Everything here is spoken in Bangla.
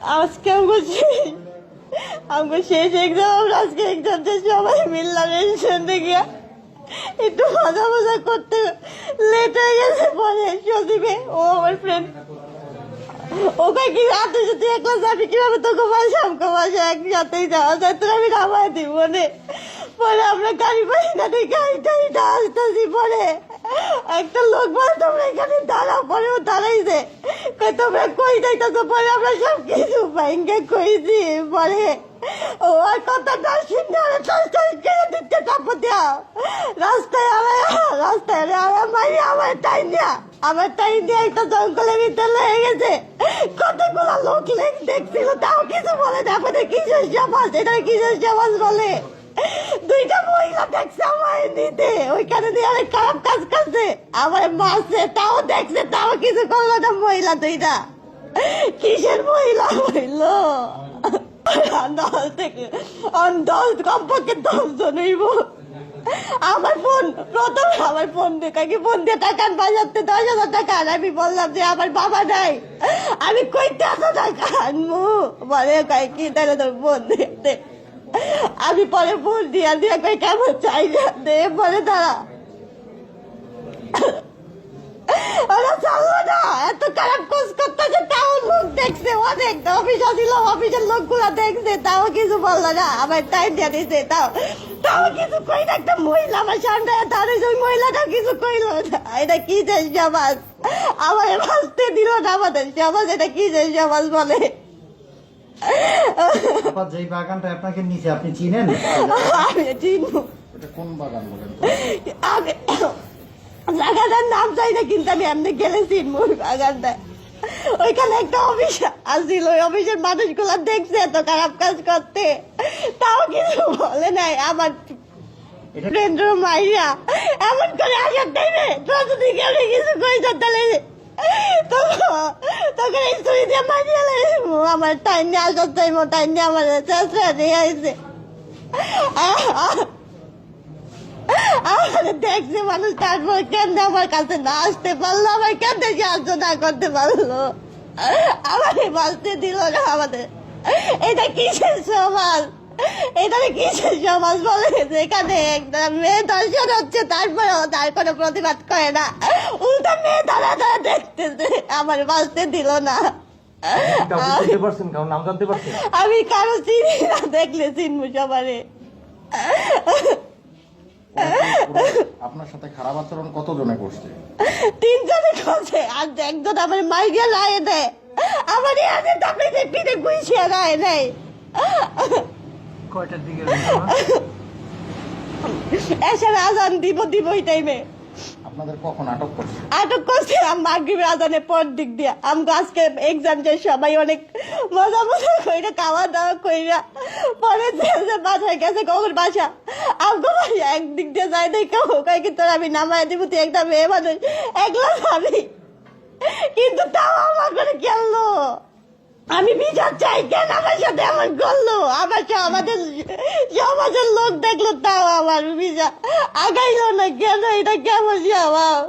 আজকে শেষ আমার শেষ এক্সাম আমরা আজকে এক্সাম দিয়ে সবাই মিললাম রেস্টুরেন্টে গিয়া একটু মজা মজা করতে লেট হয়ে গেছে পরে সজীবে ও আমার ফ্রেন্ড ওকে কি রাতে যদি একলা যাবি? কীভাবে তোকে বাসা? আমাকে বাসা একসাথেই যাওয়া যায় তোর আমি নামায় দিই মনে পরে আমরা গাড়ি পাই না গাড়ি টাড়িটা আসতেছি পরে। একটা লোক বলে, তোমরা এখানে দাঁড়াও। পরে ও দাঁড়াইছে। তোমরা কই যাইতেছো পরে আমরা সব কিছু পরে ও, আর কথা না শুনে তারপর দেওয়া রাস্তায় আমার রাস্তায় আমার মারি আমার টাইম দেয়া আমার টাইম দিয়ে একটা জঙ্গলের ভিতরে লেগে গেছে। কতগুলো লোক দেখছিল, তাও কিছু বলে না আমাদের কিসের সমাজ এটা কিসের বলে? দুইটা মহিলা দেখছে আমার ওইখানে দিয়ে খারাপ কাজ করছে। আমার তাও দেখছে, তাও কিছু করল না মহিলা দুইটা। কিসের মহিলা হইল? থেকে কমপক্ষে হইব। আমার ফোন প্রথম আমার ফোন দিয়ে কি ফোন দিয়ে টাকা বাজাতে দশ হাজার টাকা। আমি বললাম যে, আমার বাবা নাই। আমি কইতে এত টাকা আনব। বলে কয়, কি তাহলে তোর ফোন দিতে আমি পরে ফোন দিয়া দিয়া কেমন চাই না, দে, বলে না, এত খারাপ কোচ করতেছে, তাও লোক দেখছে, অনেক। অফিসের লোকগুলো দেখছে, তাও কিছু বলল না আমার টাইম দিয়ে দিছে, তাও। তাও কিছু কই না, একটা মহিলা আমার সামনে তাহলে ওই কিছু কইলো না। এটা কি যে সমাজ আমার বাঁচতে দিল না আমাদের সমাজ এটা কি যে সমাজ বলে? আপা যেই বাগানটা আপনাকে নিচে আপনি চিনেন? আমি চিনবো। এটা কোন বাগান বলেন আমি জায়গাটার নাম চাই না কিন্তু আমি এমনি গেলেছি মোর বাগানটায় ওইখানে একটা অফিস আসছিল ওই অফিসের মানুষগুলো দেখছে এত খারাপ কাজ করতে। তাও কিছু বলে নাই আমার ফ্রেন্ড মাইয়া। এমন করে আসার টাইমে তোর যদি কেউ কিছু কইছ তাহলে তখন এই দিয়ে মারিয়ে আমার টাইম নিয়ে আসার টাইম টাইম নিয়ে আমার চেষ্টা দেখছে মানুষ, তারপর কেন আমার কাছে না আসতে পারল, আমার কেন সাহায্য না করতে পারল। আমাকে বাঁচতে দিল না আমাদের। এটা কিসের সমাজ এটা কিসের সমাজ বলে? যেখানে একটা মেয়ে দর্শন হচ্ছে তারপরেও তার কোনো প্রতিবাদ করে না। উল্টা মেয়ে দাঁড়া দাঁড়া দেখতেছে আমার বাঁচতে দিল না। আমি কারও চিনি না দেখলে চিনবো সবারে। আপনার সাথে খারাপ আচরণ কতজনে করছে? তিনজনে করছে আর একজন আমার মাইকে রায় দেয়। আমার ইয়াদের তাপে যে পিঠে গুইছিয়া রায় নেই। কয়টার দিকে এসে আজান দিব দিব ওই টাইমে আপনাদের কখন আটক করছে? আটক করছে আম মাগরিবের আজানের পর দিক দিয়া। আমগো আজকে এক্সাম যে সবাই অনেক মজা মজা কইরা খাওয়া দাওয়া কইরা পরে যে বাসায় গেছে কখন বাসা। আমগো বাসা একদিক দিয়ে যাই দেখে কয় কি তোর আমি নামায় দিব তুই একটা মেয়ে মানুষ একলা যাবি? কিন্তু তাও আমার করে গেলো আমি বিচার চাই কেন আমার সাথে এমন করল? আমার আমাদের সমাজের লোক দেখল তাও আমার বিচার আগাইলো না কেন? এটা কেমন আমার